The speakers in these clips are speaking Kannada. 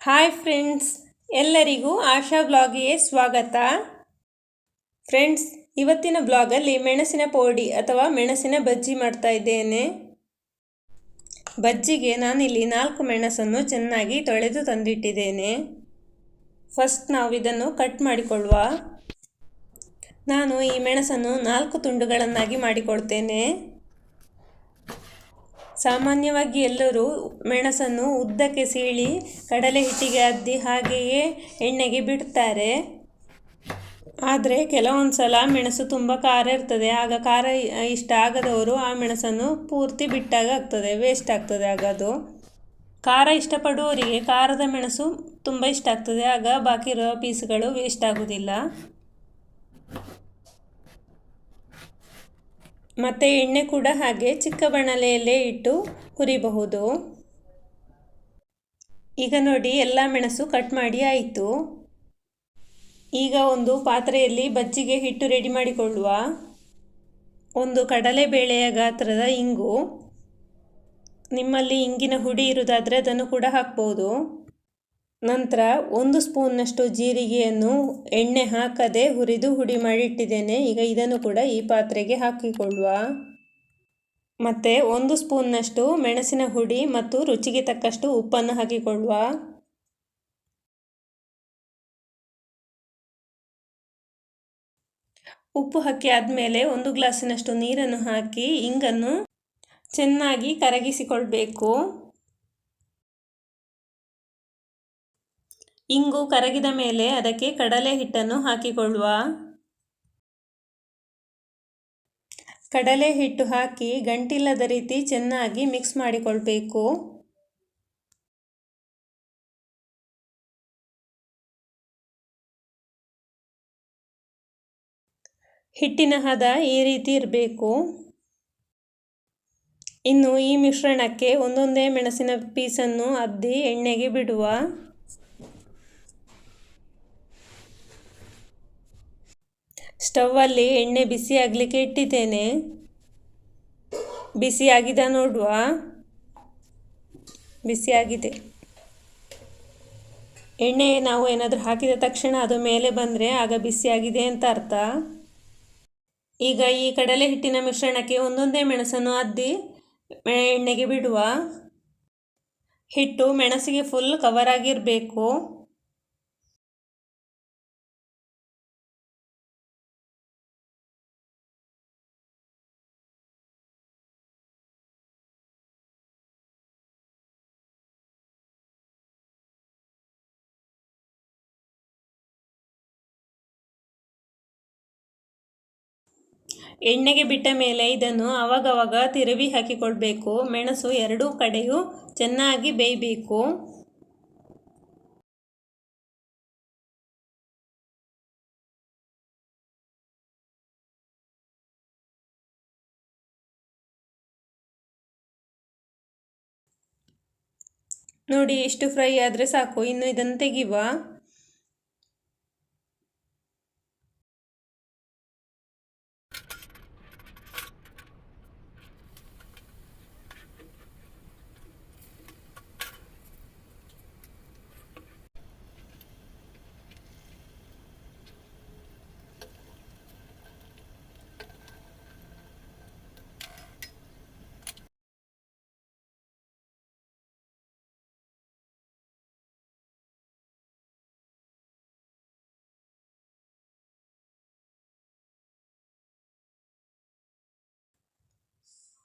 ಹಾಯ್ ಫ್ರೆಂಡ್ಸ್ ಎಲ್ಲರಿಗೂ ಆಶಾ ಬ್ಲಾಗಿಗೆ ಸ್ವಾಗತ. ಫ್ರೆಂಡ್ಸ್ ಇವತ್ತಿನ ಬ್ಲಾಗಲ್ಲಿ ಮೆಣಸಿನ ಪೋಡಿ ಅಥವಾ ಮೆಣಸಿನ ಬಜ್ಜಿ ಮಾಡ್ತಾ ಇದ್ದೇನೆ. ಬಜ್ಜಿಗೆ ನಾನಿಲ್ಲಿ ನಾಲ್ಕು ಮೆಣಸನ್ನು ಚೆನ್ನಾಗಿ ತೊಳೆದು ತಂದಿಟ್ಟಿದ್ದೇನೆ. ಫಸ್ಟ್ ನಾವು ಇದನ್ನು ಕಟ್ ಮಾಡಿಕೊಳ್ಳುವ. ನಾನು ಈ ಮೆಣಸನ್ನು ನಾಲ್ಕು ತುಂಡುಗಳನ್ನಾಗಿ ಮಾಡಿಕೊಳ್ತೇನೆ. ಸಾಮಾನ್ಯವಾಗಿ ಎಲ್ಲರೂ ಮೆಣಸನ್ನು ಉದ್ದಕ್ಕೆ ಸೀಳಿ ಕಡಲೆ ಹಿಟ್ಟಿಗೆ ಅದ್ದಿ ಹಾಗೆಯೇ ಎಣ್ಣೆಗೆ ಬಿಡ್ತಾರೆ. ಆದರೆ ಕೆಲವೊಂದು ಸಲ ಮೆಣಸು ತುಂಬ ಖಾರ ಇರ್ತದೆ. ಆಗ ಖಾರ ಇಷ್ಟ ಆಗದವರು ಆ ಮೆಣಸನ್ನು ಪೂರ್ತಿ ಬಿಟ್ಟಾಗ ಆಗ್ತದೆ ವೇಸ್ಟ್ ಆಗ್ತದೆ ಆಗ ಅದು ಖಾರ ಇಷ್ಟಪಡುವವರಿಗೆ ಖಾರದ ಮೆಣಸು ತುಂಬ ಇಷ್ಟ ಆಗ್ತದೆ. ಆಗ ಬಾಕಿ ಇರೋ ಪೀಸ್ಗಳು ವೇಸ್ಟ್ ಆಗೋದಿಲ್ಲ. ಮತ್ತು ಎಣ್ಣೆ ಕೂಡ ಹಾಗೆ ಚಿಕ್ಕ ಬಣಲೆಯಲ್ಲೇ ಇಟ್ಟು ಹುರಿಬಹುದು. ಈಗ ನೋಡಿ ಎಲ್ಲ ಮೆಣಸು ಕಟ್ ಮಾಡಿ ಆಯಿತು. ಈಗ ಒಂದು ಪಾತ್ರೆಯಲ್ಲಿ ಬಜ್ಜಿಗೆ ಹಿಟ್ಟು ರೆಡಿ ಮಾಡಿಕೊಳ್ಳುವ. ಒಂದು ಕಡಲೆಬೇಳೆಯ ಗಾತ್ರದ ಇಂಗು. ನಿಮ್ಮಲ್ಲಿ ಇಂಗಿನ ಹುಡಿ ಇರುವುದಾದರೆ ಅದನ್ನು ಕೂಡ ಹಾಕ್ಬೋದು. ನಂತರ ಒಂದು ಸ್ಪೂನ್ನಷ್ಟು ಜೀರಿಗೆಯನ್ನು ಎಣ್ಣೆ ಹಾಕದೆ ಹುರಿದು ಹುಡಿ ಮಾಡಿಟ್ಟಿದ್ದೇನೆ. ಈಗ ಇದನ್ನು ಕೂಡ ಈ ಪಾತ್ರೆಗೆ ಹಾಕಿಕೊಳ್ಳುವ. ಮತ್ತು ಒಂದು ಸ್ಪೂನ್ನಷ್ಟು ಮೆಣಸಿನ ಹುಡಿ ಮತ್ತು ರುಚಿಗೆ ತಕ್ಕಷ್ಟು ಉಪ್ಪನ್ನು ಹಾಕಿಕೊಳ್ಳುವ. ಉಪ್ಪು ಹಾಕಿ ಆದಮೇಲೆ ಒಂದು ಗ್ಲಾಸಿನಷ್ಟು ನೀರನ್ನು ಹಾಕಿ, ಇಂಗನ್ನು ಚೆನ್ನಾಗಿ ಕರಗಿಸಿಕೊಳ್ಬೇಕು. ಇಂಗು ಕರಗಿದ ಮೇಲೆ ಅದಕ್ಕೆ ಕಡಲೆ ಹಿಟ್ಟನ್ನು ಹಾಕಿಕೊಳ್ಳುವ. ಕಡಲೆ ಹಿಟ್ಟು ಹಾಕಿ ಗಂಟಿಲ್ಲದ ರೀತಿ ಚೆನ್ನಾಗಿ ಮಿಕ್ಸ್ ಮಾಡಿಕೊಳ್ಬೇಕು. ಹಿಟ್ಟಿನ ಹದ ಈ ರೀತಿ ಇರಬೇಕು. ಇನ್ನು ಈ ಮಿಶ್ರಣಕ್ಕೆ ಒಂದೊಂದೇ ಮೆಣಸಿನ ಪೀಸನ್ನು ಅದ್ದಿ ಎಣ್ಣೆಗೆ ಬಿಡುವ. ಸ್ಟವ್ವಲ್ಲಿ ಎಣ್ಣೆ ಬಿಸಿ ಆಗಲಿಕ್ಕೆ ಇಟ್ಟಿದ್ದೇನೆ. ಬಿಸಿ ಆಗಿದೆ ನೋಡುವ. ಬಿಸಿ ಆಗಿದೆ. ಎಣ್ಣೆ ನಾವು ಏನಾದರೂ ಹಾಕಿದ ತಕ್ಷಣ ಅದು ಮೇಲೆ ಬಂದರೆ ಆಗ ಬಿಸಿಯಾಗಿದೆ ಅಂತ ಅರ್ಥ. ಈಗ ಈ ಕಡಲೆ ಹಿಟ್ಟಿನ ಮಿಶ್ರಣಕ್ಕೆ ಒಂದೊಂದೇ ಮೆಣಸನ್ನು ಅದ್ದಿ ಎಣ್ಣೆಗೆ ಬಿಡುವ. ಹಿಟ್ಟು ಮೆಣಸಿಗೆ ಫುಲ್ ಕವರ್ ಆಗಿರಬೇಕು. ಎಣ್ಣೆಗೆ ಬಿಟ್ಟ ಮೇಲೆ ಇದನ್ನು ಅವಾಗವಾಗ ತಿರುವಿ ಹಾಕಿಕೊಳ್ಬೇಕು ಮೆಣಸು ಎರಡೂ ಕಡೆಯೂ ಚೆನ್ನಾಗಿ ಬೇಯಬೇಕು. ನೋಡಿ ಇಷ್ಟು ಫ್ರೈ ಆದರೆ ಸಾಕು. ಇನ್ನು ಇದನ್ನು ತೆಗಿವ?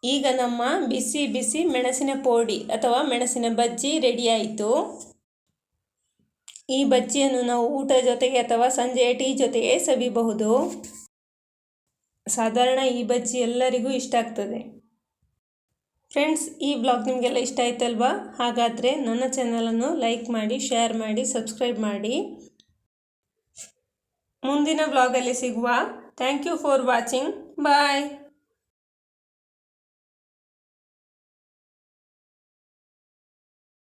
ಈಗ ನಮ್ಮ ಬಿಸಿ ಬಿಸಿ ಮೆಣಸಿನ ಪೋಡಿ ಅಥವಾ ಮೆಣಸಿನ ಬಜ್ಜಿ ರೆಡಿಯಾಯಿತು ಈ ಬಜ್ಜಿಯನ್ನು ನಾವು ಊಟ ಜೊತೆಗೆ ಅಥವಾ ಸಂಜೆಯ ಟೀ ಜೊತೆಗೆ ಸವಿಬಹುದು. ಸಾಧಾರಣ ಈ ಬಜ್ಜಿ ಎಲ್ಲರಿಗೂ ಇಷ್ಟ ಆಗ್ತದೆ. ಫ್ರೆಂಡ್ಸ್ ಈ ಬ್ಲಾಗ್ ನಿಮಗೆಲ್ಲ ಇಷ್ಟ ಆಯ್ತಲ್ವಾ? ಹಾಗಾದರೆ ನನ್ನ ಚಾನಲನ್ನು ಲೈಕ್ ಮಾಡಿ ಶೇರ್ ಮಾಡಿ ಸಬ್ಸ್ಕ್ರೈಬ್ ಮಾಡಿ. ಮುಂದಿನ ಬ್ಲಾಗಲ್ಲಿ ಸಿಗುವ. Thank you for watching bye